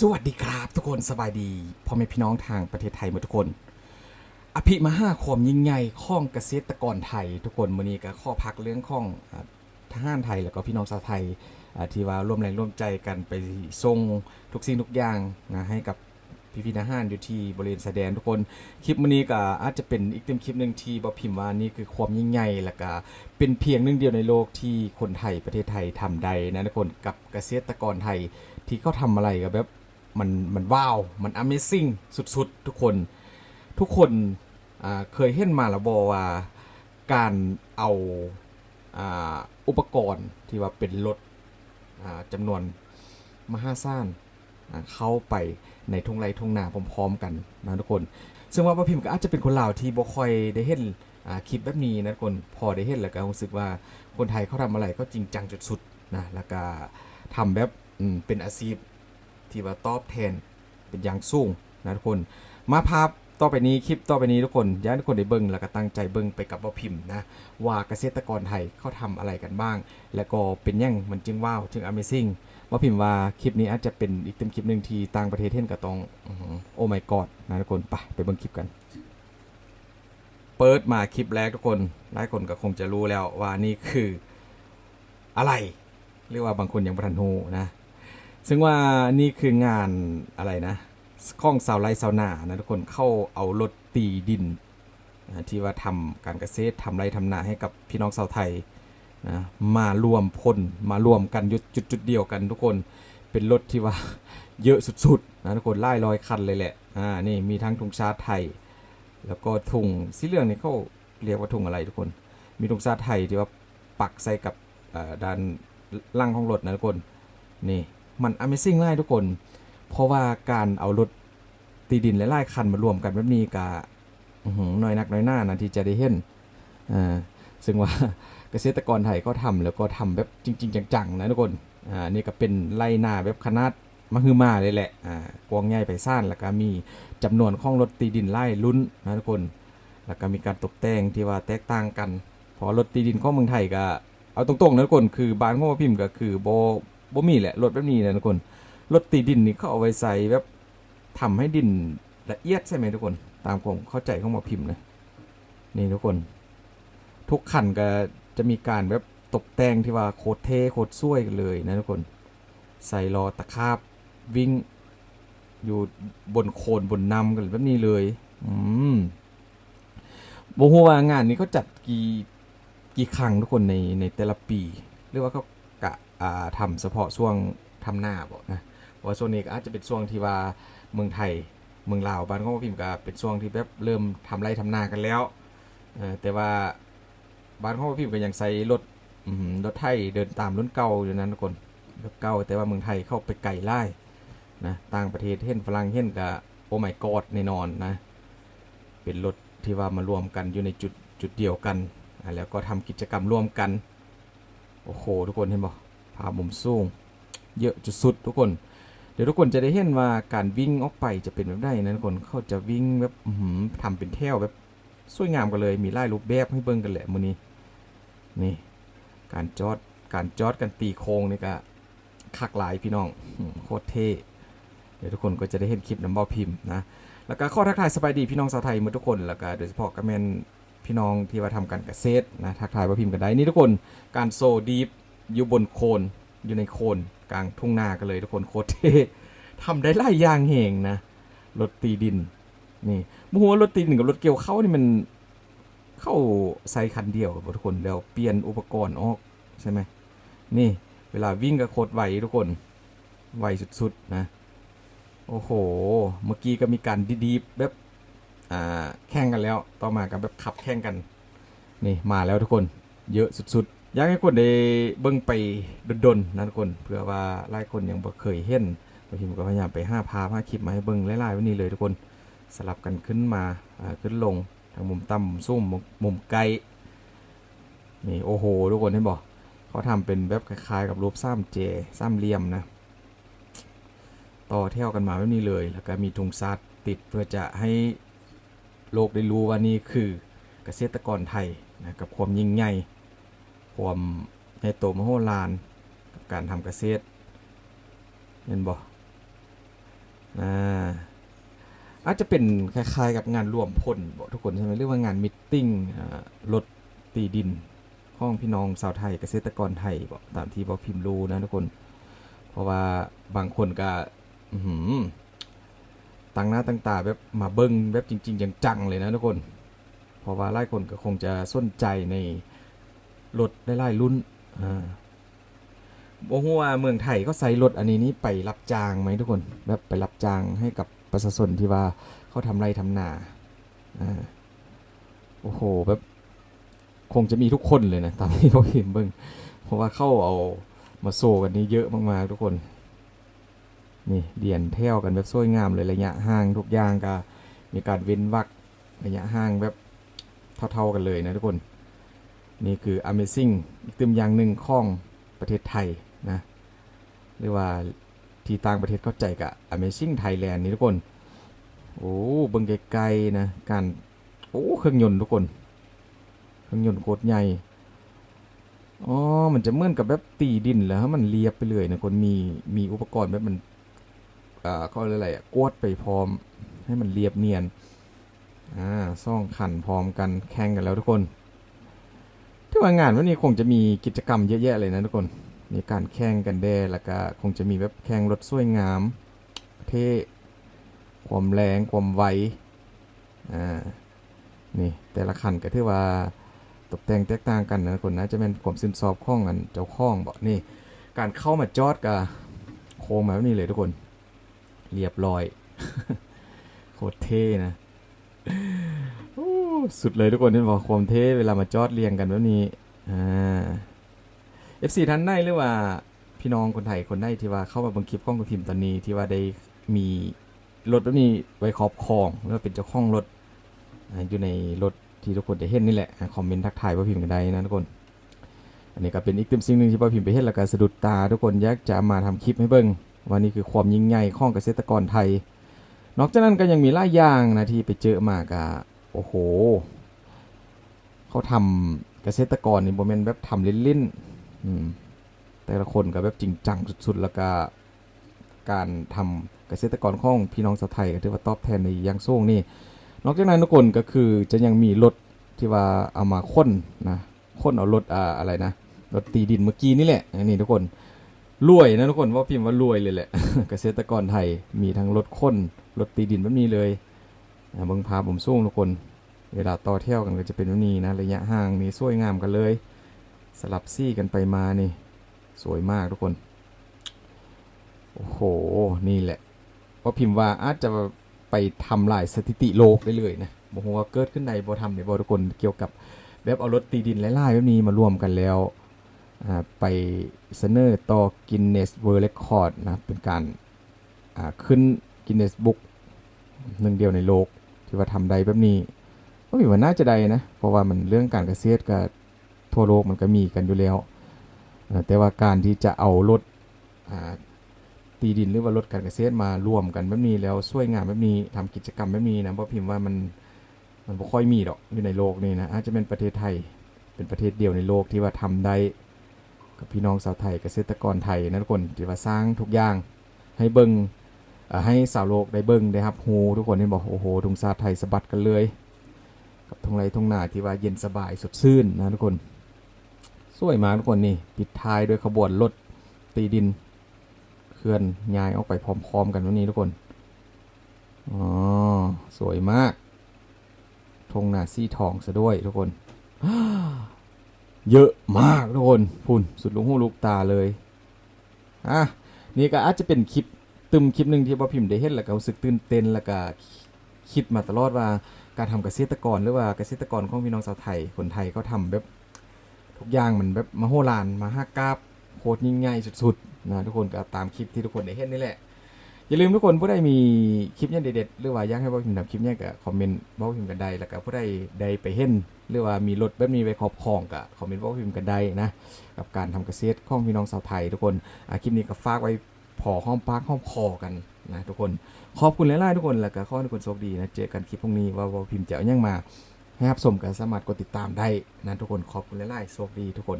สวัสดีครับทุกคนสบายดีพ่อแม่พี่น้องทางประเทศไทยหมดทุกคน อภิมหาความยิ่งใหญ่ข้องเกษตรกรไทย ทุกคนมื้อนี้ก็ข้อพักเรื่องข้องอ่าทหารไทยแล้วก็พี่น้องชาวไทยที่ว่าร่วมแรงร่วมใจกันไปส่งทุกสิ่งทุกอย่างนะให้กับพี่พี่ทหารอยู่ที่บริเวณชายแดนทุกคนคลิปมื้อนี้ก็อาจจะเป็นอีกเต็มคลิปหนึ่งที่บ่พิมพ์ว่านี่คือความยิ่งใหญ่แล้วก็เป็นเพียงหนึ่งเดียวในโลกที่คนไทยประเทศไทยทำได้นะทุกคนกับเกษตรกรไทยที่เขาทำอะไรกับแบบ มันมันว้าว มัน Amazing สุดๆ ทุกคนทุกคนเคยเห็นมาแล้วบอว่าการเอาอุปกรณ์ที่ว่าเป็นรถจำนวนมหาศาลเข้าไปในทุ่งไรทุ่งนาพร้อมๆกันนะทุกคน ซึ่งว่าป้าพิมพ์ก็อาจจะเป็นคนลาวที่บ่ค่อยได้เห็นคลิปแบบนี้นะทุกคนพอได้เห็นแล้วก็รู้สึกว่าคนไทยเขาทำอะไรก็จริงจังจุดสุดนะแล้วก็ทำแบบเป็นอาชีพ ที่ว่าตอบแทนเป็นอย่างสูงนะทุกคน มาภาพต่อไปนี้คลิปต่อไปนี้ทุกคนอยากให้ทุกคนได้เบิ่งแล้วก็ตั้งใจเบิ่งไปกับว่าพิมพ์นะว่าเกษตรกรไทยเขาทำอะไรกันบ้าง แล้วก็เป็นยังมันจึงว้าวจึง Amazing ว่าพิมพ์ว่าคลิปนี้อาจจะเป็นอีกเต็มคลิปหนึ่งที่ต่างประเทศเห็นก็ต้องโอ้ my god นะทุกคนไปไปเบิ่งคลิปกัน เปิดมาคลิปแรกทุกคนหลายคนก็คงจะรู้แล้วว่านี่คืออะไร เรียกว่าบางคนยังบ่ทันรู้นะ ซึ่งว่านี่คืองานอะไรนะข้องสาวไร่สาวนานะทุกคนเข้าเอารถตีดินนะที่ว่าทำการเกษตรทำไรทำนาให้กับพี่น้องชาวไทยนะมารวมพลมารวมกันยุดจุดจุดเดียวกันทุกคนเป็นรถที่ว่าเยอะสุดๆนะทุกคนไล่ร้อยคันเลยแหละอ่านี่มีทั้งธงชาติไทย แล้วก็ธงสีเหลืองนี่เขาเรียกว่าธงอะไรทุกคน มีธงชาติไทยที่ว่าปักใส่กับด้านล่างของรถนะทุกคนนี่ มัน Amazing ไล่ทุกคน เพราะว่าการเอารถตีดินและไล่คันมารวมกันแบบนี้กะน้อยนักน้อยหน้านะที่จะได้เห็นอ่าซึ่งว่าเกษตรกรไทยก็ทำแล้วก็ทำแบบจริง ๆ จังๆนะทุกคนอ่านี่ก็เป็นไล่นาแบบขนาดมหึมาเลยแหละอ่ากวงใหญ่ไปซ่านแล้วก็มีจำนวนของรถตีดินไล่ลุ้นนะทุกคน แล้วก็มีการตกแต่งที่ว่าแตกต่างกันพอรถตีดินของเมืองไทยก็เอาตรงๆนะทุกคนคือบานของพ่อพิมพ์ก็คือโบ บ่มีแหละรถแบบนี้นะทุกคนรถตีดินนี่เขาเอาไว้ใส่แบบทำให้ดินละเอียดใช่ไหมทุกคน ตามผมเข้าใจของหมอพิมพ์นะนี่ทุกคน ทุกคันก็จะมีการแบบตกแต่งที่ว่าโคตรเท่โคตรสวยกันเลยนะทุกคน ใส่ล้อตะขาบวิ่งอยู่บนโคนบนนำกันแบบนี้เลย อืมบ่ฮู้ว่างานนี้เขาจัดกี่กี่ครั้งทุกคนในในแต่ละปีหรือว่าเขา ทำเฉพาะช่วงทำหน้าบ่นะว่าช่วงนี้ก็อาจจะเป็นช่วงที่ว่าเมืองไทยเมืองลาวบ้านของพ่อพิมพ์ก็เป็นช่วงที่แบบเริ่มทำไรทำนากันแล้วเออแต่ว่าบ้านของพ่อพิมพ์ก็ยังใช้รถรถไทยเดินตามรุ่นเก่าอยู่นั้นทุกคนรถเก่าแต่ว่าเมืองไทยเข้าไปไกลไล่นะต่างประเทศเห็นฝรั่งเห็นก็โอ้ my god แน่นอนนะเป็นรถที่ว่ามารวมกันอยู่ในจุดจุดเดียวกัน แล้วก็ทำกิจกรรมร่วมกัน โอ้โห ทุกคนเห็นบ่ ภาพมุมสูง เยอะจุดสุดทุกคน เดี๋ยวทุกคนจะได้เห็นว่าการวิ่งออกไปจะเป็นแบบใดนะทุกคนเขาจะวิ่งแบบอื้อหือทำเป็นแถวแบบสวยงามกันเลยมีไล่รูปแบบให้เบิ่งกันแหละมื้อนี้นี่การจอดการจอดกันตีโค้งนี่ก็คักหลายพี่น้องโคตรเท่เดี๋ยวทุกคนก็จะได้เห็นคลิปน้ำเบาพิมพ์นะแล้วก็ข้อทักทายสบายดีพี่น้องชาวไทยหมือทุกคนแล้วก็โดยเฉพาะก็แม่นพี่น้องที่ว่าทำการเกษตรนะทักทายว่าพิมพ์กันได้นี่ทุกคนการโซดีฟ อยู่บนโคนอยู่ในโคนกลางทุ่งนากันเลยทุกคนโคตรเท่ทำได้หลายอย่างเหงนะรถตีดินนี่มูว่ารถตีดินกับรถเกี่ยวเข้านี่มันเข้าใสคันเดียวกับทุกคนแล้วเปลี่ยนอุปกรณ์ออกใช่ไหมนี่เวลาวิ่งก็โคตรไวทุกคนไวสุดๆนะโอ้โห เมื่อกี้ก็มีการดีๆแบบอ่าแข่งกันแล้ว ต่อมากันแบบขับแข่งกัน นี่มาแล้วทุกคน เยอะสุดๆ อยากให้คนได้เบิ่งไปดนๆนะทุกคนเพื่อว่าหลายคนยังบ่เคยเห็นบางทีผมก็พยายามไปห้าพาห้าคลิปมาให้เบิ่งหลายๆวันนี้เลยทุกคนสลับกันขึ้นมาขึ้นลงทางมุมต่ำมุมสูงมุมมุมไกลนี่โอ้โหทุกคนเห็นบ่เขาทำเป็นแบบคล้ายๆกับรูปซ้ำเจซ้ำเหลี่ยมนะต่อแถวกันมาแบบนี้เลย แล้วก็มีธงชาติติดเพื่อจะให้โลกได้รู้ว่านี่คือเกษตรกรไทยนะกับความยิ่งใหญ่ ความใหญ่โตมโหฬารกับการทำเกษตรเห็นบ่อ่าอาจจะเป็นคล้ายๆกับงานรวมพลบอกทุกคนใช่ไหมเรียกว่างานมิทติ้งรถตีดินของพี่น้องชาวไทยเกษตรกรไทยบอกตามที่บอกพิมพ์รู้นะทุกคน เพราะว่าบางคนก็ตั้งหน้าตั้งตาแบบมาเบิ้งแบบจริง ๆ จังๆเลยนะทุกคน เพราะว่าหลายคนก็คงจะสนใจใน รถได้หลายรุ่นอ่าบ่ฮู้ว่าเมืองไทยก็ใส่รถอันนี้นี่ไปรับจ้างไหมทุกคน แบบไปรับจ้างให้กับประชาชนที่ว่าเขาทำไรทำนาอ่าโอ้โหแบบคงจะมีทุกคนเลยนะตามที่เขาเห็นเบิ่งเพราะว่าเข้าเอามาโซกันนี้เยอะมากๆทุกคน นี่เดียนเที่ยวกันแบบสวยงามเลยระยะห่างทุกอย่างก็มีการเว้นวักระยะห่างแบบเท่าๆกันเลยนะทุกคน นี่คือ Amazing อีกตึมอย่างหนึ่งของประเทศไทยนะหรือว่าที่ต่างประเทศเข้าใจกับ Amazing Thailand นี่ทุกคน โอ้เบิ่งไกลๆนะการโอ้เครื่องยนต์ทุกคน เครื่องยนต์โคตรใหญ่อ๋อ มันจะเหมือนกับแบบตีดินแล้วมันเรียบไปเลยนะคนมีมีอุปกรณ์แบบมันอ่าเขาเรียกอะไรอะกวดไปพร้อม ให้มันเรียบเนียนอ่าซ่องขันพร้อมกันแข่งกันแล้วทุกคน ที่ว่างานวันนี้คงจะมีกิจกรรมเยอะแยะเลยนะทุกคน มีการแข่งกันแด้แล้วก็คงจะมีแบบแข่งรถสวยงาม เท่ความแรงความไวอ่านี่แต่ละคันก็ถือว่าตกแต่งแตกต่างกันนะคนนะจะเป็นความซึมซอบข้องกันเจ้าข้องบอกนี่ การเข้ามาจอดกับโค้งมาแบบนี้เลยทุกคน เรียบร้อย โคตรเท่นะ สุดเลยทุกคนที่บอกความเท่เวลามาจอดเรียงกันแบบนี้อ่า FC ท่านได้หรือว่าพี่น้องคนไทยคนได้ที่ว่าเข้ามาบังคลิปข้องกับพิมพ์ตอนนี้ที่ว่าได้มีรถแบบนี้ไว้ครอบครองหรือว่าเป็นเจ้าของรถออยู่ในรถที่ทุกคนได้เห็นนี่แหละคอมเมนต์ทักทายว่าพิมพ์กันได้นะทุกคน อันนี้ก็เป็นอีกตึมสิ่งหนึ่งที่ว่าพิมพ์ไปเห็นแล้วก็สะดุดตา ทุกคนอยากจะมาทำคลิปให้เบิ่งว่านี่คือความยิ่งใหญ่ของเกษตรกรไทย นอกจากนั้นก็ยังมีหลายอย่างนะที่ไปเจอมากะ โอ้โห เขาทำเกษตรกรนี่โมเมนต์แบบทำเล่นๆแต่ละคนก็แบบจริงจังสุดๆ แล้วก็การทำเกษตรกรของพี่น้องชาวไทยก็ถือว่าตอบแทนในยางสูงนี่ นอกจากนั้นทุกคนก็คือจะยังมีรถที่ว่าเอามาค้นนะค้นเอารถอ่าอะไรนะรถตีดินเมื่อกี้นี่แหละนนี้ทุกคนรวยนะทุกคนว่าพิมพ์ว่ารวยเลยแหละ เกษตรกรไทยมีทั้งรถค้นรถตีดินแบบนี้เลย เบิ่งพาผมสู้ทุกคน เวลาต่อเที่ยวกันก็จะเป็นแบบนี้นะระยะห่างนี่สวยงามกันเลย สลับซี่กันไปมานี่ สวยมากทุกคน โอ้โห นี่แหละว่าพิมพ์ว่าอาจจะไปทำลายสถิติโลกได้เลยนะบอกว่าเกิดขึ้นในบอทำในบอทุกคนเกี่ยวกับแบบเอารถตีดินไล่ๆแบบนี้มารวมกันแล้วไปเสนอต่อ Guinness World Record นะเป็นการขึ้น Guinness Book หนึ่งเดียวในโลก ที่ว่าทำได้แบบนี้ก็มีว่าน่าจะได้นะ เพราะว่ามันเรื่องการเกษตรกับทั่วโลกมันก็มีกันอยู่แล้ว แต่ว่าการที่จะเอารถตีดินหรือว่ารถการเกษตรมารวมกันแบบนี้แล้วช่วยงานแบบนี้ทำกิจกรรมแบบนี้นะเพราะพิมพ์ว่ามันมันบ่ค่อยมีดอกอยู่ในโลกนี่นะอาจจะเป็นประเทศไทยเป็นประเทศเดียวในโลกที่ว่าทำได้กับพี่น้องชาวไทยเกษตรกรไทยนะทุกคนที่ว่าสร้างทุกอย่างให้เบิงเอ่อ ให้สาวโลกได้เบิงได้ครับฮูทุกคนที่บอกโอ้โหทุงชาไทยสะบัดกันเลย กับทงไรทงนาที่ว่าเย็นสบายสดชื่นนะทุกคนสวยมากทุกคนนี่ปิดท้ายด้วยขบวนรถตีดินเคลื่อนย้ายออกไปพร้อม ๆ กันวันนี้ทุกคนอ๋อสวยมากธงนาซี่ทองซะด้วยทุกคน เยอะมากทุกคนพุ่นสุดลูกหูลูกตาเลยอะนี่ก็อาจจะเป็นคลิป ตึมคลิปหนึ่งที่พ่อพิมพ์ได้เห็นแล้วก็รู้สึกตื่นเต้นแล้วก็คิดมาตลอดว่าการทำเกษตรกรหรือว่าเกษตรกรของพี่น้องชาวไทยคนไทยเขาทำแบบทุกอย่างมันแบบมโหฬารมาห้ากราบโคตรยิ่งใหญ่สุดๆนะทุกคนก็ตามคลิปที่ทุกคนได้เห็นนี่แหละอย่าลืมทุกคนผู้ใดมีคลิปเนี่ยเด็ดๆหรือว่าอยากให้บอพิมพ์ทำคลิปเนี่ยก็คอมเมนต์บอพิมพ์กันได้แล้วก็ผู้ใดใดไปเห็นหรือว่ามีรถแบบนี้ไปครอบครองก็คอมเมนต์บอพิมพ์กันได้นะกับการทำเกษตรของพี่น้องชาวไทยทุกคนคลิปนี้ก็ฝากไว้ พอห้อมปากห้อมคอกันนะทุกคน ขอบคุณหลายๆทุกคนแล้วก็ขอให้ทุกคนโชคดีนะ เจอกันคลิปพรุ่งนี้ว่าวาพิมพ์จะเอายังมาให้รับชมกันสามารถกดติดตามได้นะทุกคนขอบคุณหลายๆโชคดีทุกคน